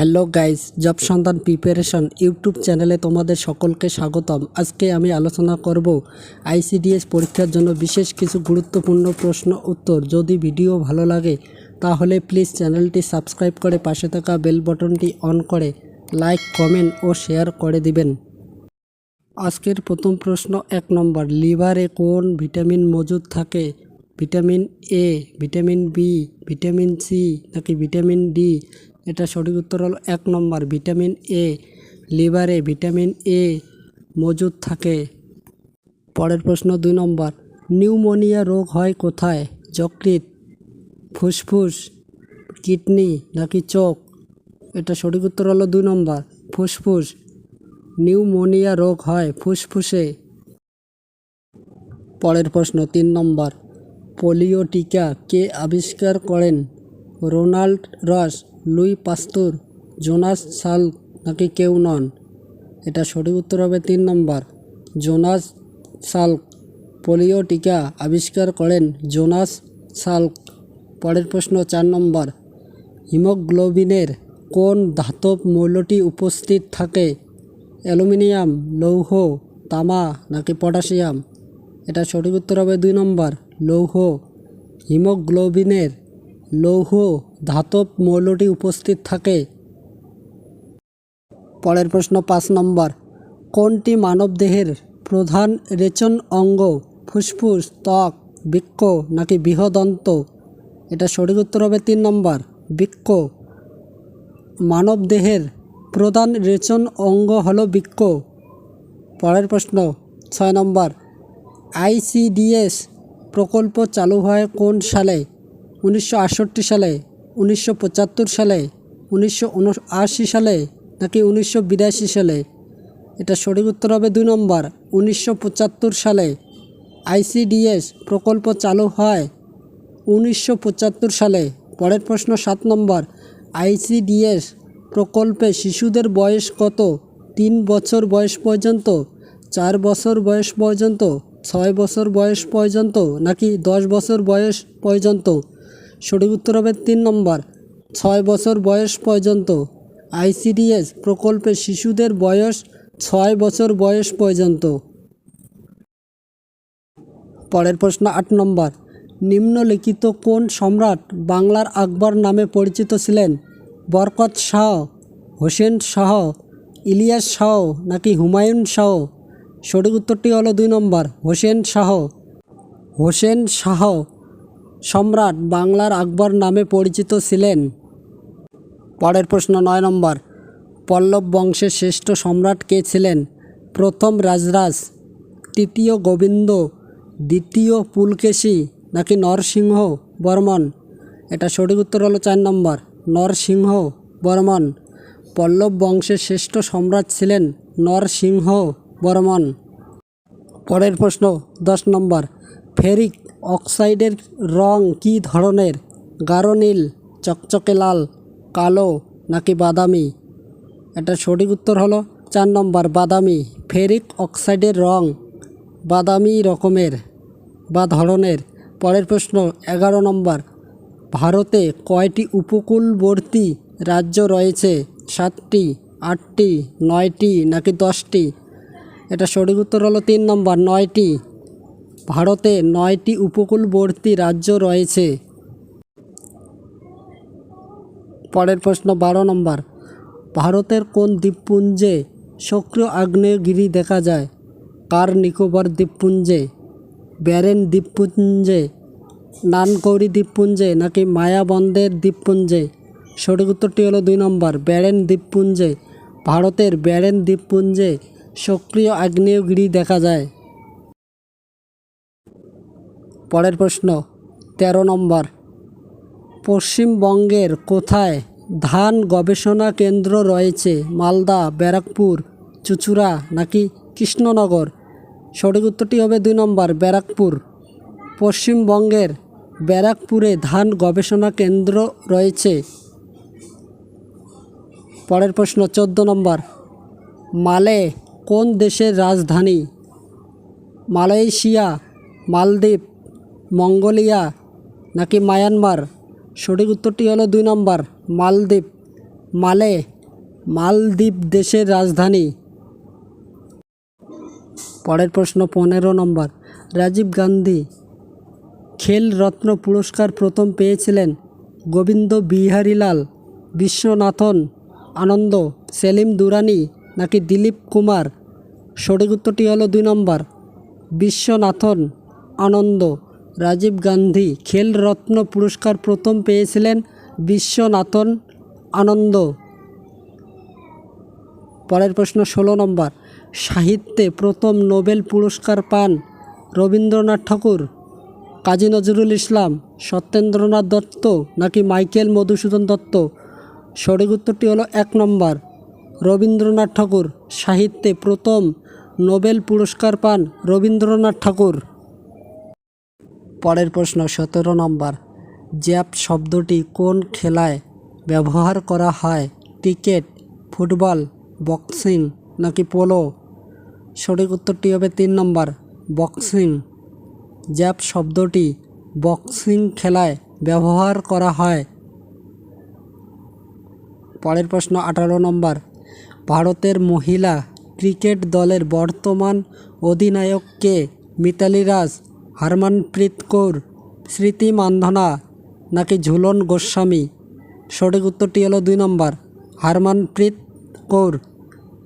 Hello guys, job সন্ধান preparation YouTube চ্যানেলে তোমাদের সকলকে স্বাগতম। আজকে আমি আলোচনা করব আইসিডিএস পরীক্ষার জন্য বিশেষ কিছু গুরুত্বপূর্ণ প্রশ্ন উত্তর। যদি ভিডিও ভালো লাগে, তাহলে প্লিজ চ্যানেলটি সাবস্ক্রাইব করে পাশে থাকা বেল বটনটি অন করে লাইক, কমেন্ট ও শেয়ার করে দিবেন। আজকের প্রথম প্রশ্ন এক নম্বর, লিভারে কোন ভিটামিন মজুদ থাকে? Vitamin A, vitamin B, vitamin C নাকি ভিটামিন ডি? এটা সঠিক উত্তর হলো এক নম্বর, ভিটামিন এ লিভারে ভিটামিন এ মজুদ থাকে। পরের প্রশ্ন দুই নম্বর, নিউমোনিয়া রোগ হয় কোথায়? যকৃত ফুসফুস, কিডনি নাকি চোখ? এটা সঠিক উত্তর হলো দুই নম্বর, ফুসফুস। নিউমোনিয়া রোগ হয় ফুসফুসে। পরের প্রশ্ন তিন নম্বর, পোলিও টিকা কে আবিষ্কার করেন? রোনাল্ড রস লুই পাস্তুর, জোনাস সাল নাকি কেউ নন? এটা সঠিক উত্তর হবে তিন নম্বর। জোনাস সাল্ক পোলিও টিকা আবিষ্কার করেন জোনাস সাল্ক পরের প্রশ্ন চার নম্বর। হিমোগ্লোবিনের কোন ধাতব মৌলটি উপস্থিত থাকে? অ্যালুমিনিয়াম, লৌহ, তামা নাকি পটাশিয়াম? এটা সঠিক উত্তর হবে দুই নম্বর। লৌহ। হিমোগ্লোবিনের লৌহ ধাতব মৌলটি উপস্থিত থাকে। পরের প্রশ্ন পাঁচ নম্বর, কোনটি মানবদেহের প্রধান রেচন অঙ্গ? ফুসফুস, ত্বক, বৃক্ক নাকি বৃহদন্ত? এটা সঠিক উত্তর হবে তিন নম্বর, বৃক্ক। মানবদেহের প্রধান রেচন অঙ্গ হল বৃক্ক। পরের প্রশ্ন ছয় নম্বর আইসিডিএস প্রকল্প চালু হয় কোন সালে? উনিশশো আটষট্টি সালে, উনিশশো পঁচাত্তর সালে, উনিশশো আশি সালে নাকি উনিশশো বিরাশি সালে? এটা সঠিক উত্তর হবে দুই নম্বর। উনিশশো পঁচাত্তর সালে আইসিডিএস প্রকল্প চালু হয়। উনিশশো পঁচাত্তর সালে, পরের প্রশ্ন সাত নম্বর। আইসিডিএস প্রকল্পে শিশুদের বয়স কত? তিন বছর বয়স পর্যন্ত, চার বছর বয়স পর্যন্ত, ছয় বছর বয়স পর্যন্ত নাকি দশ বছর বয়স পর্যন্ত? সঠিক উত্তর হবে তিন নম্বর। ছয় বছর বয়স পর্যন্ত আইসিডিএস প্রকল্পে শিশুদের বয়স ছয় বছর বয়স পর্যন্ত। পরের প্রশ্ন আট নম্বর। নিম্নলিখিত কোন সম্রাট বাংলার আকবর নামে পরিচিত ছিলেন? বরকত শাহ, হোসেন শাহ, ইলিয়াস শাহ নাকি হুমায়ুন শাহ? সঠিক উত্তরটি হলো দুই নম্বর, হোসেন শাহ। হোসেন শাহ। সম্রাট বাংলার আকবর নামে পরিচিত ছিলেন। পরের প্রশ্ন নয় নম্বর, পল্লব বংশের শ্রেষ্ঠ সম্রাট কে ছিলেন? প্রথম রাজরাজ, তৃতীয় গোবিন্দ, দ্বিতীয় পুলকেশী নাকি নরসিংহ বর্মন? এটা সঠিক উত্তর হলো চার নম্বর, নরসিংহ বর্মন। পল্লব বংশের শ্রেষ্ঠ সম্রাট ছিলেন নরসিংহ বর্মন। পরের প্রশ্ন দশ নম্বর ফেরিক অক্সাইডের রং কী ধরনের? গাঢ় নীল চকচকে লাল, কালো নাকি বাদামি? এটা সঠিক উত্তর হলো চার নম্বর, বাদামি। ফেরিক অক্সাইডের রং বাদামি রকমের বা ধরনের? পরের প্রশ্ন, এগারো নম্বর, ভারতে কয়টি উপকূলবর্তী রাজ্য রয়েছে? সাতটি, আটটি, নয়টি নাকি দশটি? এটা সঠিক উত্তর হলো তিন নম্বর, নয়টি। ভারতে নয়টি উপকূলবর্তী রাজ্য রয়েছে। পরের প্রশ্ন, বারো নম্বর। ভারতের কোন দ্বীপপুঞ্জে সক্রিয় আগ্নেয়গিরি দেখা যায়? কার নিকোবর দ্বীপপুঞ্জে, ব্যারেন দ্বীপপুঞ্জে, নানকৌরি দ্বীপপুঞ্জে নাকি মায়াবন্দের দ্বীপপুঞ্জে? সঠিক উত্তরটি হলো দুই নম্বর, ব্যারেন দ্বীপপুঞ্জে। ভারতের ব্যারেন দ্বীপপুঞ্জে সক্রিয় আগ্নেয়গিরি দেখা যায়। পরের প্রশ্ন ১৩ নম্বর। পশ্চিমবঙ্গের কোথায় ধান গবেষণা কেন্দ্র রয়েছে? মালদা, ব্যারাকপুর, চুচুড়া নাকি কৃষ্ণনগর? সঠিক উত্তরটি হবে দুই নম্বর, ব্যারাকপুর। পশ্চিমবঙ্গের ব্যারাকপুরে ধান গবেষণা কেন্দ্র রয়েছে। পরের প্রশ্ন, চোদ্দ নম্বর। মালে কোন দেশের রাজধানী? মালয়েশিয়া, মালদ্বীপ মঙ্গোলিয়া নাকি মায়ানমার? সঠিক উত্তরটি হলো দুই নম্বর, মালদ্বীপ। মালে, মালদ্বীপ দেশের রাজধানী। পরের প্রশ্ন পনেরো নম্বর, রাজীব গান্ধী খেল রত্ন পুরস্কার প্রথম পেয়েছিলেন গোবিন্দ বিহারীলাল, বিশ্বনাথন, আনন্দ, সেলিম দুরানি নাকি দিলীপ কুমার? সঠিক উত্তরটি হলো দুই নম্বর, বিশ্বনাথন, আনন্দ। রাজীব গান্ধী খেল রত্ন পুরস্কার প্রথম পেয়েছিলেন বিশ্বনাথন আনন্দ। পরের প্রশ্ন, ষোলো নম্বর। সাহিত্যে প্রথম নোবেল পুরস্কার পান রবীন্দ্রনাথ ঠাকুর, কাজী নজরুল ইসলাম, সত্যেন্দ্রনাথ দত্ত নাকি মাইকেল মধুসূদন দত্ত? সঠিক উত্তরটি হলো এক নম্বর, রবীন্দ্রনাথ ঠাকুর। সাহিত্যে প্রথম নোবেল পুরস্কার পান রবীন্দ্রনাথ ঠাকুর। পরের প্রশ্ন, সতেরো নম্বর। জ্যাপ শব্দটি কোন খেলায় ব্যবহার করা হয়? ক্রিকেট, ফুটবল, বক্সিং নাকি পোলো? সঠিক উত্তরটি হবে তিন নম্বর, বক্সিং। জ্যাপ শব্দটি বক্সিং খেলায় ব্যবহার করা হয়। পরের প্রশ্ন, আঠারো নম্বর। ভারতের মহিলা ক্রিকেট দলের বর্তমান অধিনায়ক কে? মিতালি রাজ। হরমনপ্রীত কৌর, স্মৃতি মান্ধনা, নাকি ঝুলন গোস্বামী? সঠিক উত্তরটি হলো দুই নম্বর, হরমনপ্রীত কৌর।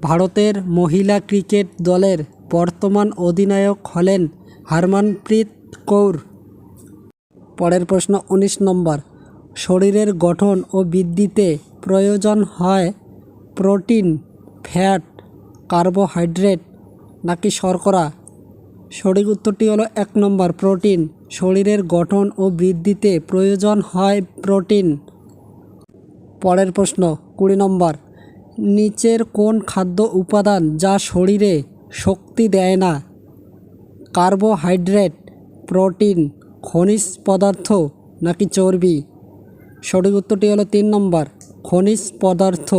ভারতের মহিলা ক্রিকেট দলের বর্তমান অধিনায়ক হলেন হরমনপ্রীত কৌর। পরের প্রশ্ন ১৯ নম্বর, শরীরের গঠন ও বৃদ্ধিতে প্রয়োজন হয় প্রোটিন, ফ্যাট, কার্বোহাইড্রেট নাকি শর্করা? সঠিক উত্তরটি হলো এক নম্বর, প্রোটিন। শরীরের গঠন ও বৃদ্ধিতে প্রয়োজন হয় প্রোটিন। পরের প্রশ্ন, কুড়ি নম্বর, নিচের কোন খাদ্য উপাদান যা শরীরে শক্তি দেয় না? কার্বোহাইড্রেট, প্রোটিন, খনিজ পদার্থ নাকি চর্বি? সঠিক উত্তরটি হলো তিন নম্বর, খনিজ পদার্থ।